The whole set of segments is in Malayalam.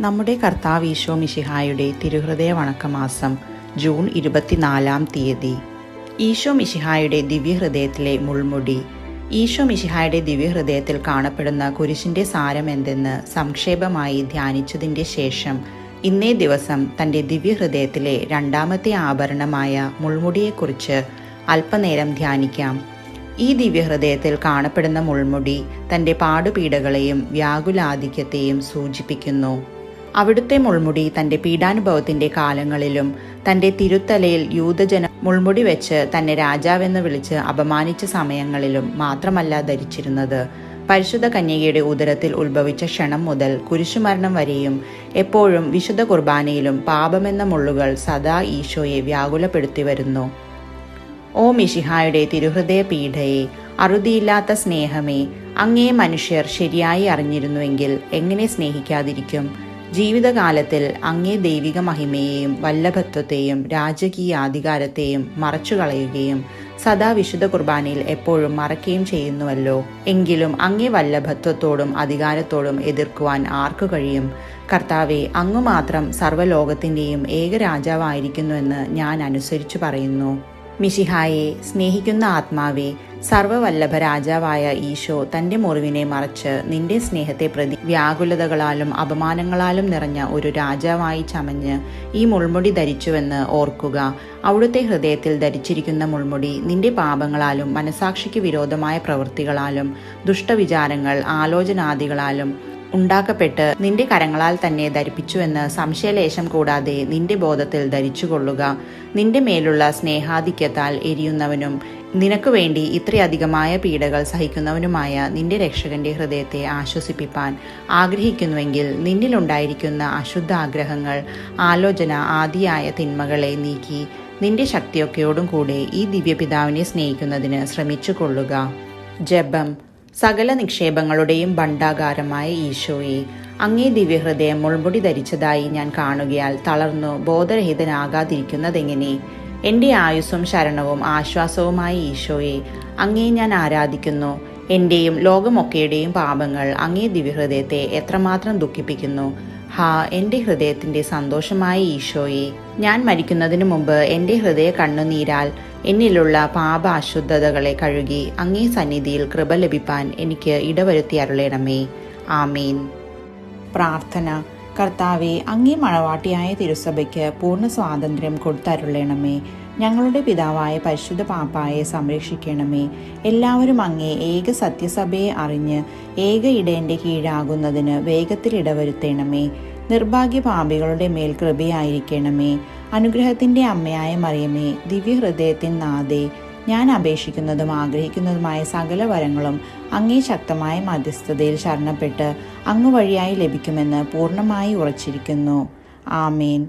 നമ്മുടെ കർത്താവ് ഈശോ മിഷിഹായുടെ തിരുഹൃദയ വണക്കമാസം ജൂൺ ഇരുപത്തിനാലാം തീയതി. ഈശോ മിശിഹായുടെ ദിവ്യഹൃദയത്തിലെ മുൾമുടി. ഈശോ മിശിഹായുടെ ദിവ്യഹൃദയത്തിൽ കാണപ്പെടുന്ന കുരിശിന്റെ സാരം എന്തെന്ന് സംക്ഷേപമായി ധ്യാനിച്ചതിന്റെ ശേഷം ഇന്നേ ദിവസം തന്റെ ദിവ്യഹൃദയത്തിലെ രണ്ടാമത്തെ ആഭരണമായ മുൾമുടിയെക്കുറിച്ച് അല്പനേരം ധ്യാനിക്കാം. ഈ ദിവ്യഹൃദയത്തിൽ കാണപ്പെടുന്ന മുൾമുടി തന്റെ പാടുപീഡകളെയും വ്യാകുലാധിക്യത്തെയും സൂചിപ്പിക്കുന്നു. അവിടുത്തെ മുൾമുടി തന്റെ പീഡാനുഭവത്തിന്റെ കാലങ്ങളിലും തന്റെ തിരുത്തലയിൽ യൂതജന മുൾമുടി വെച്ച് തന്നെ രാജാവെന്ന് വിളിച്ച് അപമാനിച്ച സമയങ്ങളിലും മാത്രമല്ല ധരിച്ചിരുന്നത്. പരിശുദ്ധ കന്യകയുടെ ഉദരത്തിൽ ഉത്ഭവിച്ച ക്ഷണം മുതൽ കുരിശുമരണം വരെയും എപ്പോഴും വിശുദ്ധ കുർബാനയിലും പാപമെന്ന മുള്ളുകൾ സദാ ഈശോയെ വ്യാകുലപ്പെടുത്തി വരുന്നു. ഓ മിഷിഹായുടെ തിരുഹൃദയ പീഠയെ അറുതിയില്ലാത്ത സ്നേഹമേ അങ്ങേ മനുഷ്യർ ശരിയായി അറിഞ്ഞിരുന്നുവെങ്കിൽ എങ്ങനെ സ്നേഹിക്കാതിരിക്കും? ജീവിതകാലത്തിൽ അങ്ങേ ദൈവിക മഹിമയെയും വല്ലഭത്വത്തെയും രാജകീയ അധികാരത്തെയും മറച്ചുകളയുകയും സദാ വിശുദ്ധ കുർബാനയിൽ എപ്പോഴും മറക്കുകയും ചെയ്യുന്നുവല്ലോ. എങ്കിലും അങ്ങേ വല്ലഭത്വത്തോടും അധികാരത്തോടും എതിർക്കുവാൻ ആർക്കു കഴിയും? കർത്താവെ അങ്ങ് മാത്രം സർവലോകത്തിന്റെയും ഏക രാജാവായിരിക്കുന്നുവെന്ന് ഞാൻ അനുസരിച്ചു പറയുന്നു. മിശിഹായെ സ്നേഹിക്കുന്ന ആത്മാവെ സർവവല്ലഭ രാജാവായ ഈശോ തന്റെ മുറിവിനെ മറച്ച് നിന്റെ സ്നേഹത്തെ പ്രതി വ്യാകുലതകളാലും അപമാനങ്ങളാലും നിറഞ്ഞ ഒരു രാജാവായി ചമഞ്ഞ് ഈ മുൾമുടി ധരിച്ചുവെന്ന് ഓർക്കുക. അവിടുത്തെ ഹൃദയത്തിൽ ധരിച്ചിരിക്കുന്ന മുൾമുടി നിന്റെ പാപങ്ങളാലും മനസാക്ഷിക്ക് വിരോധമായ പ്രവൃത്തികളാലും ദുഷ്ടവിചാരങ്ങൾ ആലോചനാദികളാലും ഉണ്ടാക്കപ്പെട്ട് നിന്റെ കരങ്ങളാൽ തന്നെ ധരിപ്പിച്ചുവെന്ന് സംശയലേശം കൂടാതെ നിന്റെ ബോധത്തിൽ ധരിച്ചുകൊള്ളുക. നിന്റെ മേലുള്ള സ്നേഹാധിക്യത്താൽ എരിയുന്നവനും നിനക്ക് വേണ്ടി ഇത്രയധികമായ പീഡകൾ സഹിക്കുന്നവനുമായ നിന്റെ രക്ഷകന്റെ ഹൃദയത്തെ ആശ്വസിപ്പിപ്പാൻ ആഗ്രഹിക്കുന്നുവെങ്കിൽ നിന്നിലുണ്ടായിരിക്കുന്ന അശുദ്ധ ആഗ്രഹങ്ങൾ ആലോചന ആദിയായ തിന്മകളെ നീക്കി നിന്റെ ശക്തിയൊക്കെയോടും കൂടെ ഈ ദിവ്യപിതാവിനെ സ്നേഹിക്കുന്നതിന് ശ്രമിച്ചു കൊള്ളുക ജപം സകല നിക്ഷേപങ്ങളുടെയും ഭണ്ഡാകാരമായ ഈശോയെ അങ്ങേ ദിവ്യഹൃദയം മുൾമുടി ധരിച്ചതായി ഞാൻ കാണുകയാൽ തളർന്നു ബോധരഹിതനാകാതിരിക്കുന്നതെങ്ങനെ? എന്റെ ആയുസ്സും ശരണവും ആശ്വാസവുമായ ഈശോയെ അങ്ങേ ഞാൻ ആരാധിക്കുന്നു. എന്റെയും ലോകമൊക്കെയുടെയും പാപങ്ങൾ അങ്ങേ ദിവ്യഹൃദയത്തെ എത്രമാത്രം ദുഃഖിപ്പിക്കുന്നു? ഹാ എന്റെ ഹൃദയത്തിന്റെ സന്തോഷമായ ഈശോയെ. ഞാൻ മരിക്കുന്നതിനു മുമ്പ് എന്റെ ഹൃദയ കണ്ണുനീരാൽ എന്നിലുള്ള പാപ അശുദ്ധതകളെ കഴുകി അങ്ങേ സന്നിധിയിൽ കൃപ ലഭിപ്പാൻ എനിക്ക് ഇടവരുത്തി അരുളേണമേ. ആമീൻ. പ്രാർത്ഥന. കർത്താവെ അങ്ങേ മണവാട്ടിയായ തിരുസഭയ്ക്ക് പൂർണ സ്വാതന്ത്ര്യം കൊടുത്തരുളേണമേ. ഞങ്ങളുടെ പിതാവായ പരിശുദ്ധ പാപ്പായെ സംരക്ഷിക്കണമേ. എല്ലാവരും അങ്ങേ ഏക സത്യസഭയെ അറിഞ്ഞ് ഏക ഇടയന്റെ കീഴാകുന്നതിന് വേഗത്തിൽ ഇടവരുത്തേണമേ. നിർഭാഗ്യ പാപികളുടെ മേൽ കൃപയായിരിക്കണമേ. അനുഗ്രഹത്തിന്റെ അമ്മയായ മറിയമേ ദിവ്യഹൃദയത്തിൻ നാദേ ഞാൻ അപേക്ഷിക്കുന്നതും ആഗ്രഹിക്കുന്നതുമായ സകല വരങ്ങളും അങ്ങേ ശക്തമായ മധ്യസ്ഥതയിൽ ശരണപ്പെട്ട് അങ്ങ് വഴിയായി ലഭിക്കുമെന്ന് പൂർണമായി ഉറച്ചിരിക്കുന്നു. ആമേൻ.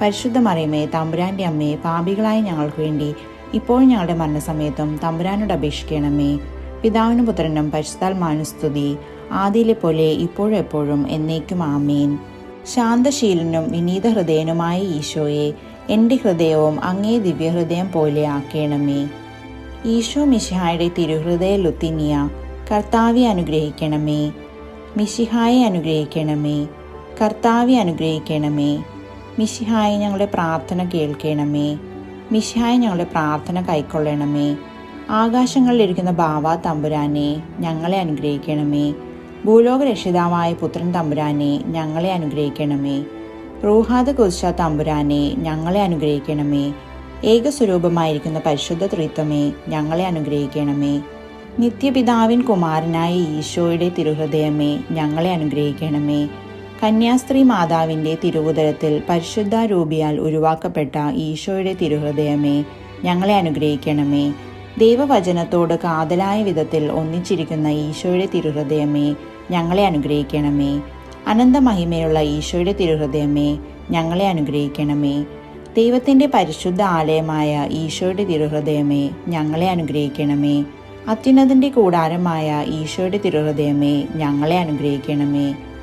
പരിശുദ്ധ മറിയമേ തമ്പുരാന്റെ അമ്മയെ പാപികളായ ഞങ്ങൾക്ക് വേണ്ടി ഇപ്പോൾ ഞങ്ങളുടെ മരണസമയത്തും തമ്പുരാനോട് അപേക്ഷിക്കണമേ. പിതാവിനും പുത്രനും പരിശുദ്ധാൽ മാനുസ്തുതി ആദിയിലെ പോലെ ഇപ്പോഴും എപ്പോഴും എന്നേക്കും ആമേൻ. ശാന്തശീലനും വിനീത ഹൃദയനുമായ ഈശോയെ എന്റെ ഹൃദയവും അങ്ങേ ദിവ്യഹൃദയം പോലെ ആക്കേണമേ. ഈശോ മിശിഹായുടെ തിരുഹൃദയ ലുത്തിനിയ കർത്താവെ അനുഗ്രഹിക്കണമേ. മിശിഹായെ അനുഗ്രഹിക്കണമേ. കർത്താവെ അനുഗ്രഹിക്കണമേ. മിശിഹായെ ഞങ്ങളുടെ പ്രാർത്ഥന കേൾക്കണമേ. മിശിഹായെ ഞങ്ങളുടെ പ്രാർത്ഥന കൈക്കൊള്ളണമേ. ആകാശങ്ങളിലിരിക്കുന്ന ബാവ തമ്പുരാനെ ഞങ്ങളെ അനുഗ്രഹിക്കണമേ. ഭൂലോക രക്ഷിതാവായ പുത്രൻ തമ്പുരാനെ ഞങ്ങളെ അനുഗ്രഹിക്കണമേ. റൂഹാദ് കുരിശ തമ്പുരാനെ ഞങ്ങളെ അനുഗ്രഹിക്കണമേ. ഏകസ്വരൂപമായിരിക്കുന്ന പരിശുദ്ധ ത്രിത്വമേ ഞങ്ങളെ അനുഗ്രഹിക്കണമേ. നിത്യപിതാവിൻ കുമാരനായ ഈശോയുടെ തിരുഹൃദയമേ ഞങ്ങളെ അനുഗ്രഹിക്കണമേ. കന്യാസ്ത്രീ മാതാവിന്റെ തിരുവുദരത്തിൽ പരിശുദ്ധ രൂപിയാൽ ഉരുവാക്കപ്പെട്ട ഈശോയുടെ തിരുഹൃദയമേ ഞങ്ങളെ അനുഗ്രഹിക്കണമേ. ദൈവവചനത്തോട് കാതലായ വിധത്തിൽ ഒന്നിച്ചിരിക്കുന്ന ഈശോയുടെ തിരുഹൃദയമേ ഞങ്ങളെ അനുഗ്രഹിക്കണമേ. അനന്തമഹിമയുള്ള ഈശോയുടെ തിരുഹൃദയമേ ഞങ്ങളെ അനുഗ്രഹിക്കണമേ. ദൈവത്തിന്റെ പരിശുദ്ധ ആലയമായ ഈശോയുടെ തിരുഹൃദയമേ ഞങ്ങളെ അനുഗ്രഹിക്കണമേ. അത്യുന്നതിന്റെ കൂടാരമായ ഈശോയുടെ തിരുഹൃദയമേ ഞങ്ങളെ അനുഗ്രഹിക്കണമേ.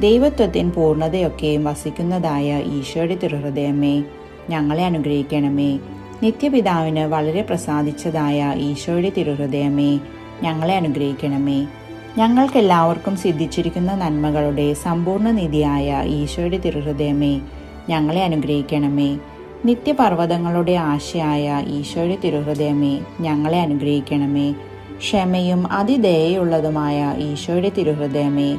ദൈവത്വത്തിൻ പൂർണതയൊക്കെയും വസിക്കുന്നതായ ഈശോയുടെ തിരുഹൃദയമേ ഞങ്ങളെ അനുഗ്രഹിക്കണമേ. നിത്യപിതാവിന് വളരെ പ്രസാദിച്ചതായ ഈശോയുടെ തിരുഹൃദയമേ ഞങ്ങളെ അനുഗ്രഹിക്കണമേ. ഞങ്ങൾക്കെല്ലാവർക്കും സിദ്ധിച്ചിരിക്കുന്ന നന്മകളുടെ സമ്പൂർണ നിധിയായ ഈശോയുടെ തിരുഹൃദയമേ ഞങ്ങളെ അനുഗ്രഹിക്കണമേ. നിത്യപർവതങ്ങളുടെ ആശയായ ഈശോയുടെ തിരുഹൃദയമേ ഞങ്ങളെ അനുഗ്രഹിക്കണമേ. ക്ഷമയും അതിദയുള്ളതുമായ ഈശോയുടെ തിരുഹൃദയമേ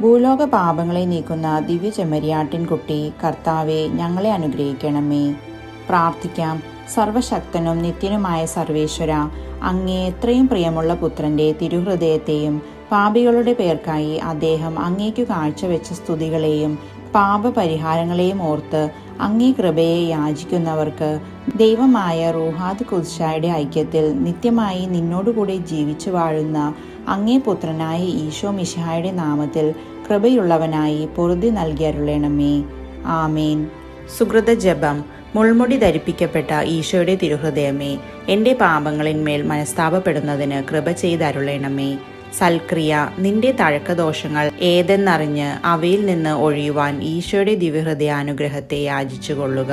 ഭൂലോക പാപങ്ങളെ നീക്കുന്ന ദിവ്യ ചെമ്മരിയാട്ടിൻകുട്ടി കർത്താവെ ഞങ്ങളെ അനുഗ്രഹിക്കണമേ. പ്രാർത്ഥിക്കാം. സർവശക്തനും നിത്യനുമായ സർവേശ്വര അങ്ങേ എത്രയും പ്രിയമുള്ള പുത്രന്റെ തിരുഹൃദയത്തെയും പാപികളുടെ പേർക്കായി അദ്ദേഹം അങ്ങേക്കു കാഴ്ചവെച്ച സ്തുതികളെയും പാപപരിഹാരങ്ങളെയും ഓർത്ത് അങ്ങേ കൃപയെ യാചിക്കുന്നവർക്ക് ദൈവമായ റൂഹാദ് കുദ്ഷായുടെ ഐക്യത്തിൽ നിത്യമായി നിന്നോടുകൂടെ ജീവിച്ചു വാഴുന്ന അങ്ങേ പുത്രനായ ഈശോ മിശിഹായുടെ നാമത്തിൽ കൃപയുള്ളവനായി പൊറുതി നൽകിയരുളേണമേ ആമേൻ. സുഹൃത ജപം മുൾമുടി ധരിപ്പിക്കപ്പെട്ട ഈശോയുടെ തിരുഹൃദയമേ എന്റെ പാപങ്ങളിന്മേൽ മനസ്താപപ്പെടുന്നതിന് കൃപ ചെയ്തരുളണമേ സൽക്രിയ നിന്റെ തഴക്കദോഷങ്ങൾ ഏതെന്നറിഞ്ഞ് അവയിൽ നിന്ന് ഒഴിയുവാൻ ഈശോയുടെ ദിവ്യഹൃദയാനുഗ്രഹത്തെ യാചിച്ചു കൊള്ളുക